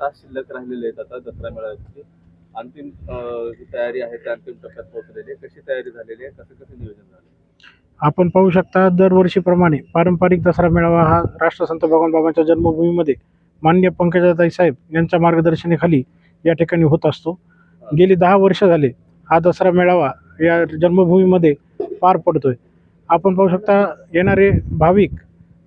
तास शिल्लक राहिलेले आहेत आता दसरा मेळाव्याची. अंतिम तयारी आहे त्या अंतिम टप्प्यात पोहोचलेली आहे. कशी तयारी झालेली आहे? कसं कसं नियोजन झालं? आपण पाहू शकता दरवर्षीप्रमाणे पारंपरिक दसरा मेळावा हा राष्ट्रसंत भगवान बाबांच्या जन्मभूमीमध्ये मान्य पंकजाताई साहेब यांच्या मार्गदर्शनाखाली या ठिकाणी होत असतो. गेली दहा वर्ष झाले हा दसरा मेळावा या जन्मभूमीमध्ये पार पडतोय. आपण पाहू शकता येणारे भाविक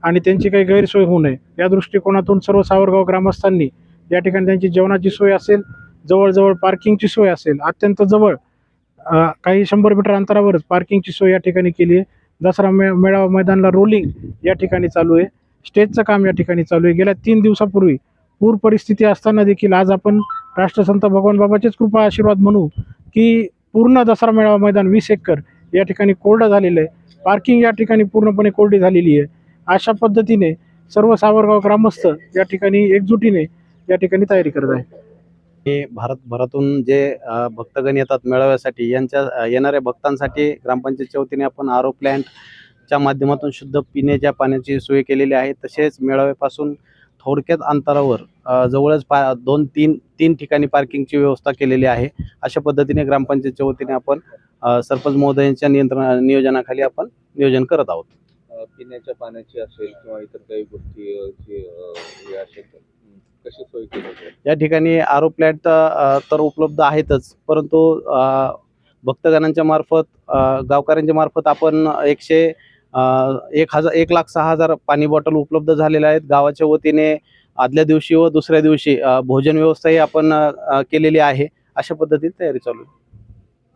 आणि त्यांची काही गैरसोय होऊ नये. या दृष्टिकोनातून सर्व सावरगाव ग्रामस्थांनी या ठिकाणी त्यांची जेवणाची सोय असेल जवळजवळ पार्किंगची सोय असेल अत्यंत जवळ काही शंभर मीटर अंतरावरच पार्किंगची सोय या ठिकाणी केली आहे. दसरा मे मेळावा मैदानला रोलिंग या ठिकाणी चालू आहे. स्टेजचं काम या ठिकाणी चालू आहे. गेल्या तीन दिवसापूर्वी पूर परिस्थिती असताना देखील आज आपण राष्ट्रसंत भगवान बाबाचेच कृपा आशीर्वाद म्हणू की पूर्ण दसरा मेळावा मैदान वीस एकर या ठिकाणी कोरडं झालेलं आहे. पार्किंग या ठिकाणी पूर्णपणे कोरडी झालेली आहे. अशा पद्धतीने सर्व सावरगाव ग्रामस्थ या ठिकाणी एकजुटीने या ठिकाणी तयारी करत आहे. हे भारतभरातून जे अ, भक्तगण येतात मेळाव्यासाठी यांच्या अ, येणाऱ्या भक्तांसाठी ग्रामपंचायतच्या वतीने आपण आरो प्लॅन्टच्या माध्यमातून शुद्ध पिण्याच्या पाण्याची सोय केलेली आहे. तसेच मेळाव्यापासून थोडक्यात अंतरावर अ, जवळच पा दोन तीन तीन ठिकाणी पार्किंगची व्यवस्था केलेली आहे. अशा पद्धतीने ग्रामपंचायतच्या वतीने आपण अ, सरपंच महोदयांच्या नियंत्रण नियोजनाखाली आपण नियोजन करत आहोत. पिण्याच्या पाण्याची असेल किंवा इतर काही गोष्टी असेल कशी सोय केली या ठिकाणी आरो प्लॅन्ट तर उपलब्ध आहेतच. परंतु भक्तगणांच्या मार्फत गावकऱ्यांच्या मार्फत आपण एकशे एक हजार एक लाख सहा हजार पाणी बॉटल उपलब्ध झालेल्या आहेत. गावाच्या वतीने आदल्या दिवशी व दुसऱ्या दिवशी भोजन व्यवस्थाही आपण केलेली आहे. अशा पद्धतीने तयारी चालू आहे.